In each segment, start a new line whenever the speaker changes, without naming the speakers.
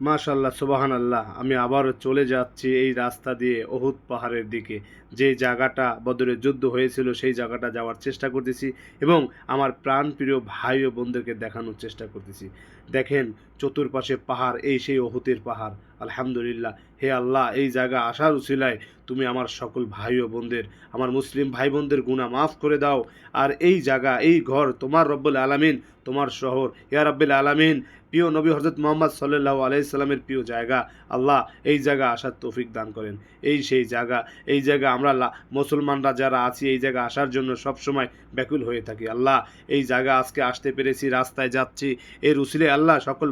মাশাল্লাহ সুবাহান আল্লাহ আমি আবারও চলে যাচ্ছি এই রাস্তা দিয়ে অহুত পাহাড়ের দিকে। যে জায়গাটা বদরের যুদ্ধ হয়েছিল, সেই জায়গাটা যাওয়ার চেষ্টা করতেছি এবং আমার প্রাণপ্রিয় ভাই ও বন্ধুকে দেখানোর চেষ্টা করতেছি। দেখেন, চতুর্পাশে পাহাড়, এই সেই অহুতের পাহাড়। আলহামদুলিল্লাহ। হে আল্লাহ, এই জায়গা আসার উসিলায় তুমি আমার সকল ভাই ও বোনদের, আমার মুসলিম ভাই বোনদের গুণা মাফ করে দাও। আর এই জায়গা, এই ঘর তোমার রব্বুল আলামিন, তোমার শহর। ইয়া রব্বুল আলামিন, প্রিয় নবী হজরত মোহাম্মদ সাল্লাহ আলাইসাল্লামের প্রিয় জায়গা। আল্লাহ, এই জায়গা আসার তৌফিক দান করেন। এই সেই জায়গা, এই জায়গা আমরা মুসলমানরা যারা আছি, এই জায়গা আসার জন্য সবসময় ব্যাকুল হয়ে থাকি। আল্লাহ, এই জায়গা আজকে আসতে পেরেছি, রাস্তায় যাচ্ছি। এর উসিলে আল্লাহ সকল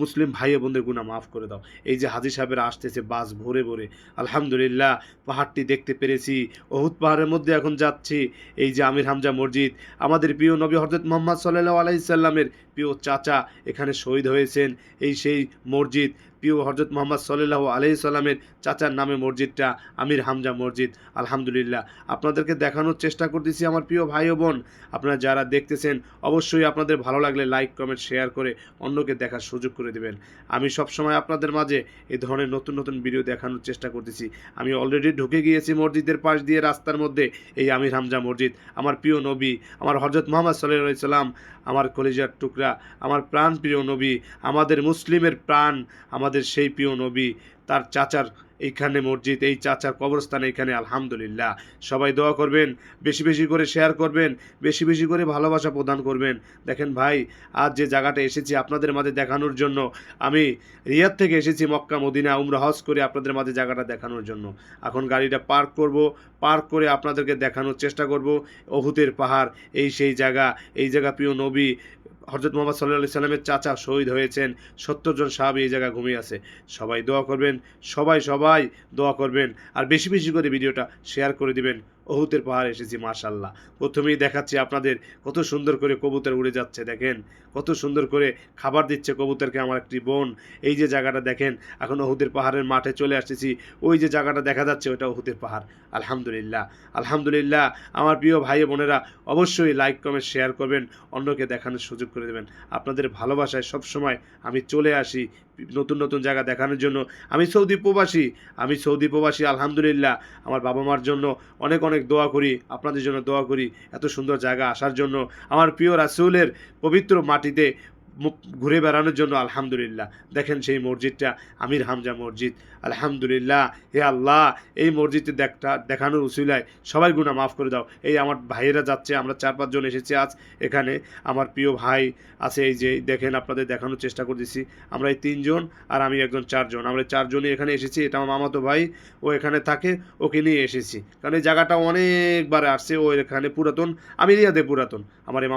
মুসলিম ভাই বোনদের গুণা মাফ করে দাও। এই যে হাজি সাহেবেরা আসতেছে বাস ভরে ভরে, আলহামদুলিল্লাহ, পাহাড়টি দেখতে পেরেছি অহুত পাহাড়ের মধ্যে এখন যাচ্ছি। এই যে আমির হামজা মসজিদ, আমাদের প্রিয় নবী হরজত মোহাম্মদ সাল্লাহ আলাইসাল্লামের প্রিয় চাচা এখানে শহীদ হয়েছেন। এই সেই মসজিদ প্রিয় হজরত মোহাম্মদ সাল্লাহ আলাইসাল্লামের চাচার নামে মসজিদটা, আমির হামজা মসজিদ। আলহামদুলিল্লাহ। আপনাদেরকে দেখানোর চেষ্টা করতেছি আমার প্রিয় ভাই ও বোন। আপনারা যারা দেখতেছেন, অবশ্যই আপনাদের ভালো লাগলে লাইক, কমেন্ট, শেয়ার করে অন্যকে দেখার সুযোগ করে দেবেন। আমি সবসময় আপনাদের মাঝে এই ধরনের নতুন নতুন ভিডিও দেখানোর চেষ্টা করতেছি। আমি অলরেডি ঢুকে গিয়েছি মসজিদের পাশ দিয়ে রাস্তার মধ্যে এই আমির হামজা মসজিদ। আমার প্রিয় নবী, আমার হজরত মোহাম্মদ সাল্লাহ সাল্লাম, আমার কলেজার টুকরা, আমার প্রাণ প্রিয় নবী, আমাদের মুসলিমের প্রাণ আমাদের সেই প্রিয় নবী, তার চাচার এইখানে মসজিদ, এই চাচার কবরস্থান এইখানে আলহামদুলিল্লাহ। সবাই দোয়া করবেন, বেশি বেশি করে শেয়ার করবেন, বেশি বেশি করে ভালোবাসা প্রদান করবেন। দেখেন ভাই, আজ যে জায়গাটা এসেছি আপনাদের মাঝে দেখানোর জন্য, আমি রিয়াদ থেকে এসেছি মক্কা, মদিনা, উমরা, হজ করে আপনাদের মাঝে জায়গাটা দেখানোর জন্য। এখন গাড়িটা পার্ক করব পার্ক করে আপনাদেরকে দেখানোর চেষ্টা করব, অহুতের পাহাড়, এই সেই জায়গা, এই জায়গা প্রিয় নবী হজরত মোহাম্মদ সাল্লাহ সাল্লামের চাচা শহীদ হয়েছেন। সত্তর জন সাহাবি এই জায়গায় ঘুমিয়ে আছে। সবাই দোয়া করবেন, সবাই সবাই দোয়া করবেন। আর বেশি বেশি করে ভিডিওটা শেয়ার করে দিবেন। অহুতের পাহাড় এসেছি মাশাল্লাহ প্রথমেই দেখাচ্ছি আপনাদের কত সুন্দর করে কবুতর উড়ে যাচ্ছে, দেখেন। কত সুন্দর করে খাবার দিচ্ছে কবুতরকে আমার একটি বোন। এই যে জায়গাটা দেখেন, এখন অহুদের পাহাড়ের মাঠে চলে আসতেছি। ওই যে জায়গাটা দেখা যাচ্ছে ওটা অহুদের পাহাড়। আলহামদুলিল্লাহ আলহামদুলিল্লাহ। আমার প্রিয় ভাই বোনেরা, অবশ্যই লাইক কমেন্ট শেয়ার করবেন। অন্যকে দেখানোর সুযোগ করে দেবেন। আপনাদের ভালোবাসায় সবসময় আমি চলে আসি নতুন নতুন জায়গা দেখানোর জন্য। আমি সৌদি প্রবাসী, আমি সৌদি প্রবাসী, আলহামদুলিল্লাহ। আমার বাবা মার জন্য অনেক অনেক দোয়া করি, আপনাদের জন্য দোয়া করি, এত সুন্দর জায়গা আসার জন্য। আমার প্রিয় রাসুলের পবিত্র মাটিতে ঘুরে বেড়ানোর জন্য আলহামদুলিল্লাহ। দেখেন সেই মসজিদটা, আমির হামজা মসজিদ। আলহামদুলিল্লাহ, হে আল্লাহ, এই মসজিদে দেখা, দেখানোর উসিলায় সবাই গুণা মাফ করে দাও। এই আমার ভাইয়েরা যাচ্ছে, আমরা চার পাঁচজন এসেছি আজ এখানে। আমার প্রিয় ভাই আছে, এই যে দেখেন আপনাদের দেখানোর চেষ্টা করতেছি। আমরা এই তিনজন আর আমি একজন চারজন। আমরা চারজনই এখানে এসেছি, এটা আমার মামাতো ভাই। ও এখানে থাকে, ওকে নিয়ে এসেছি। কারণ এই জায়গাটা অনেকবার আসছে, ও এখানে পুরাতন আমি রিয়াদে পুরাতন। আমার এই